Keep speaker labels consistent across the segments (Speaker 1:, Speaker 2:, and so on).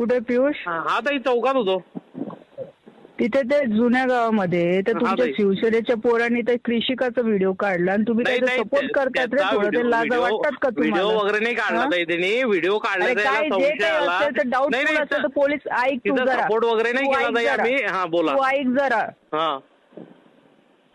Speaker 1: कुठे पियुष?
Speaker 2: हा हा ताई चौकात होतो.
Speaker 1: तिथे ते जुन्या गावामध्ये तर तुमच्या
Speaker 2: ताई.
Speaker 1: शिवसेनेच्या पोरांनी ते कृषिकाचा व्हिडिओ काढला आणि तुम्ही
Speaker 2: नाही
Speaker 1: त्याचा
Speaker 2: नाही
Speaker 1: सपोर्ट करतात रे
Speaker 2: त्याचा
Speaker 1: थोडं. ते लाजा वाटतात का
Speaker 2: व्हिडिओ
Speaker 1: तुम्हाला
Speaker 2: वगैरे नाही काढला
Speaker 1: हा?
Speaker 2: ताई त्यांनी. व्हिडिओ काढला
Speaker 1: अरे
Speaker 2: त्याला
Speaker 1: काय जे
Speaker 2: संशय
Speaker 1: काही
Speaker 2: आला.
Speaker 1: असेल तर
Speaker 2: नाही
Speaker 1: डाऊटफुल
Speaker 2: नाही
Speaker 1: असेल तर पोलीस ऐक तू
Speaker 2: तिथं
Speaker 1: जरा.
Speaker 2: सपोर्ट वगैरे नाही
Speaker 1: तू
Speaker 2: केला
Speaker 1: ऐक
Speaker 2: ताई
Speaker 1: जरा.
Speaker 2: आम्ही. हा बोला.
Speaker 1: तू ऐक जरा.
Speaker 2: हा.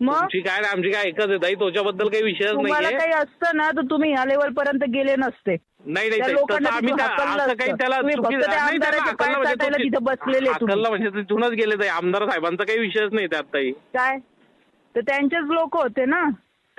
Speaker 1: मग?
Speaker 2: तुमची काय आमची काय एकच आहे ताई त्याच्याबद्दल काही विषयच
Speaker 1: तुम्हाला
Speaker 2: नाहीये.
Speaker 1: काही असतं ना तर तुम्ही ह्या लेवल पर्यंत गेले नसते.
Speaker 2: नाही नाही
Speaker 1: त्या
Speaker 2: ताई,
Speaker 1: लोकांना
Speaker 2: तसं आम्ही
Speaker 1: तिथून
Speaker 2: त्या-
Speaker 1: हाकललं
Speaker 2: असं काही
Speaker 1: असतं.
Speaker 2: त्याला
Speaker 1: तुम्ही
Speaker 2: चुकी-
Speaker 1: फक्त त्या
Speaker 2: नाही, त्याला
Speaker 1: आमदाराचे पाय
Speaker 2: हाकललं म्हणजे
Speaker 1: चाटायला
Speaker 2: तुम्ही-
Speaker 1: तिथं बसलेले तुम्ही.
Speaker 2: हाकललं म्हणजे तिथूनच गेले ताई आमदार साहेबांचा काही विषयच नाही त्यात ताई.
Speaker 1: काय? तर त्यांचेच लोक होते ना.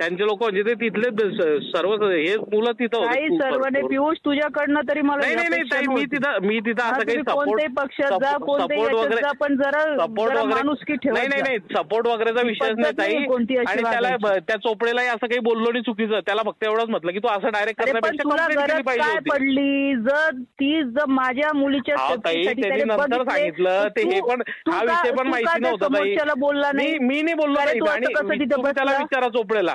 Speaker 2: त्यांचे लोक म्हणजे ते तिथले ब- सर्व हे मुलं तिथं होते
Speaker 1: काही सर्व नाही. पियुष तुझ्याकडनं तरी मला
Speaker 2: नाही नाही नाही ताई मी. तिथं मी तिथं असं काही सपोर्ट
Speaker 1: कोणत्याही पक्षात जा कोणत्याही
Speaker 2: सपोर्ट
Speaker 1: याच्यात
Speaker 2: वगैरे
Speaker 1: जा पण जरा
Speaker 2: सपोर्ट
Speaker 1: जरा
Speaker 2: वगैरे
Speaker 1: ठेवत
Speaker 2: नाही नाही
Speaker 1: जा.
Speaker 2: नाही सपोर्ट वगैरेचा विषयच
Speaker 1: पद्धत
Speaker 2: नाही ताई
Speaker 1: नाहीये कोणती अशी
Speaker 2: आणि त्याला
Speaker 1: वागायची.
Speaker 2: त्या चोपडेलाही असं काही बोललो नाही चुकीचं त्याला फक्त एवढंच म्हटलं की तू असं डायरेक्ट
Speaker 1: अरे पण
Speaker 2: करण्यापेक्षा
Speaker 1: तुला
Speaker 2: कंप्लेंट केली
Speaker 1: गरज
Speaker 2: पाहिजे
Speaker 1: काय
Speaker 2: होती
Speaker 1: पडली जर ती जर माझ्या मुलीच्या
Speaker 2: ताई त्यांनी
Speaker 1: त्याने
Speaker 2: नंतर
Speaker 1: बघितले,
Speaker 2: सांगितलं ते हे पण
Speaker 1: तू
Speaker 2: हा
Speaker 1: का-
Speaker 2: विषय पण
Speaker 1: तू का
Speaker 2: माहिती
Speaker 1: त्या
Speaker 2: नव्हता ताई
Speaker 1: समोरच्याला बोलला नाही
Speaker 2: मी नाही बोललो
Speaker 1: अरे असं
Speaker 2: आणि
Speaker 1: कसं
Speaker 2: मी-
Speaker 1: तिथं
Speaker 2: तुम्ही त्याला
Speaker 1: बसला?
Speaker 2: विचारा चोपडेला